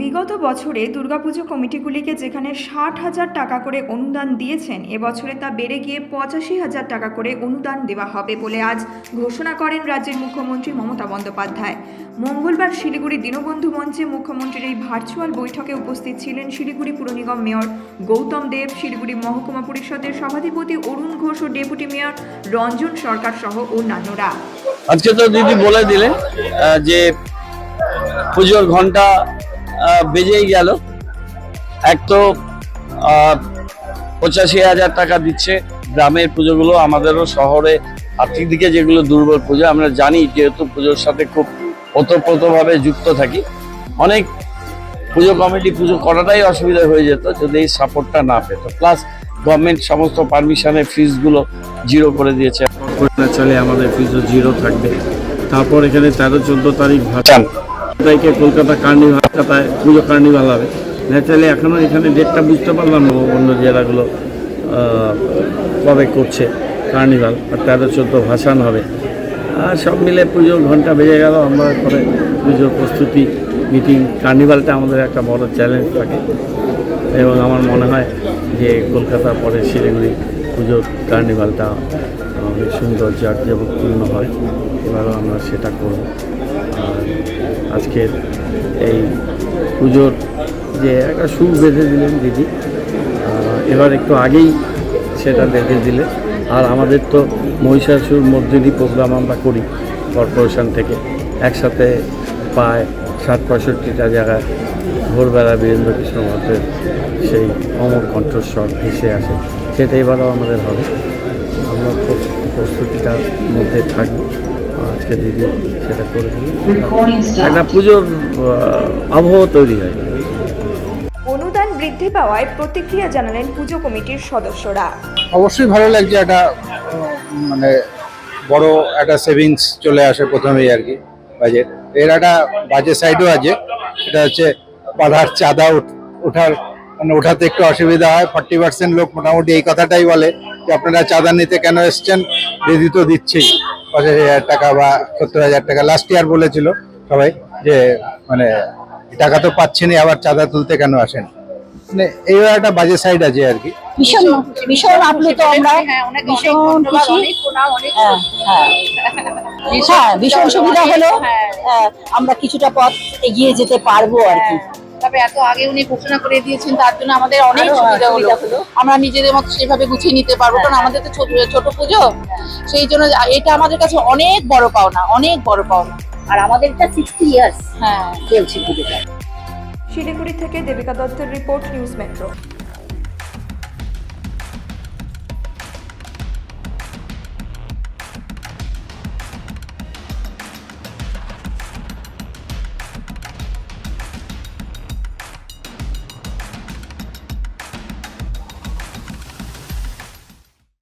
বিগত বছরে দুর্গাপুজো কমিটিগুলিকে যেখানে ষাট হাজার টাকা করে অনুদান দিয়েছেন, এবছরে তা বেড়ে গিয়ে পঁচাশি হাজার টাকা করে অনুদান দেওয়া হবে বলে আজ ঘোষণা করেন রাজ্যের মুখ্যমন্ত্রী মমতা বন্দ্যোপাধ্যায়। মঙ্গলবার শিলিগুড়ি দীনবন্ধু মঞ্চে মুখ্যমন্ত্রীর এই ভার্চুয়াল বৈঠকে উপস্থিত ছিলেন শিলিগুড়ি পুর নিগম মেয়র গৌতম দেব, শিলিগুড়ি মহকুমা পরিষদের সভাধিপতি অরুণ ঘোষ ও ডেপুটি মেয়র রঞ্জন সরকার সহ অন্যান্যরা। আজকে তো দিদি বলে দিলেন যে পুজোর ঘণ্টা বেজেই গেল। এক তো পঁচাশি হাজার টাকা দিচ্ছে গ্রামের পুজোগুলো আমাদেরও শহরে আর্থিক দিকে যেগুলো দুর্বল পুজো আমরা জানি যেহেতু পুজোর সাথে খুব ওতপ্রোতভাবে যুক্ত থাকি। অনেক পুজো কমিটি পুজো করাটাই অসুবিধা হয়ে যেত যদি এই সাপোর্টটা না পেত। প্লাস গভর্নমেন্ট সমস্ত পারমিশনের ফিজগুলো জিরো করে দিয়েছে। চলে আমাদের ফিজও জিরো থাকবে। তারপর এখানে তেরো চোদ্দ তারিখ চান তারিখে কলকাতা কার্নিভাল, কলকাতায় পুজো কার্নিভাল হবে। ন্যাচারালি এখনও এখানে ডেটটা বুঝতে পারলাম না অন্য জেলাগুলো কবে করছে কার্নিভাল, আর তেরো চোদ্দ ভাসান হবে। আর সব মিলে পুজো ঘণ্টা বেজে গেল, আমরা পরে পুজোর প্রস্তুতি মিটিং কার্নিভালটা আমাদের একটা বড় চ্যালেঞ্জ থাকে। এবং আমার মনে হয় যে কলকাতা পরে শিলিগুড়ি পুজোর কার্নিভালটা অনেক সুন্দর জাঁকজমকপূর্ণ হয়। এবারও আমরা সেটা করব। আজকের এই পুজোর যে একটা সুর বেঁধে দিলেন দিদি। এবার একটু আগেই সেটা বেঁধে দিলে আর আমাদের তো মহিষাসুর মধ্যেরই প্রোগ্রাম আমরা করি কর্পোরেশন থেকে। একসাথে প্রায় ষাট পঁয়ষট্টিটা জায়গায়। ভোরবেলা বীরেন্দ্র কৃষ্ণ মহাতের সেই অমর কণ্ঠস্বর ভেসে আসে। সেটা এবারও আমাদের হবে। আমরা প্রস- প্রস্তুতিটার মধ্যে থাকব। আজকে দিদি সেটা করে দিল একটা পুজোর আবহাওয়া তৈরি হয়। অনুদান বৃদ্ধি পাওয়ায় প্রতিক্রিয়া জানালেন পুজো কমিটির সদস্যরা। অবশ্যই ভালো লাগছে একটা মানে বড় একটা সেভিংস চলে আসে প্রথমেই আর কি বাজেট এর একটা বাজেট সাইডও আছে এটা হচ্ছে বাধার চাঁদা উঠ- ওঠার মানে ওঠাতে একটু অসুবিধা হয়। ফর্টি পার্সেন্ট লোক মোটামুটি এই কথাটাই বলে যে আপনারা চাঁদা নিতে কেন এসছেন? দিদি তো দিচ্ছেই। পঁচাশি হাজার টাকা বা সত্তর হাজার টাকা লাস্ট ইয়ার বলেছিল সবাই যে মানে টাকা তো পাচ্ছেনই আবার চাঁদা তুলতে কেন আসেন? মানে এইভাবে একটা বাজে সাইড আছে আর কি। ভীষণ ভীষণ আপ্লুত আমরা। ভীষণ খুশি। হ্যাঁ হ্যাঁ। হ্যাঁ ভীষণ সুবিধা হলো। হ্যাঁ, আমরা কিছুটা পথ এগিয়ে যেতে পারব আর কি। তবে এত আগে উনি ঘোষণা করে দিয়েছেন তার জন্য আমাদের অনেক সুবিধা হলো। আমরা নিজেদের মতো সেভাবে গুছিয়ে নিতে পারব কারণ আমাদের তো ছোট ছোট পুজো সেই জন্য এটা আমাদের কাছে অনেক বড় পাওনা অনেক বড় পাওনা। আর আমাদের এটা সিক্সটি ইয়ার্স হ্যাঁ। চলছে পুজোটা। শিলিগুড়ি থেকে দেবিকা দত্তের রিপোর্ট নিউজ মেট্রো।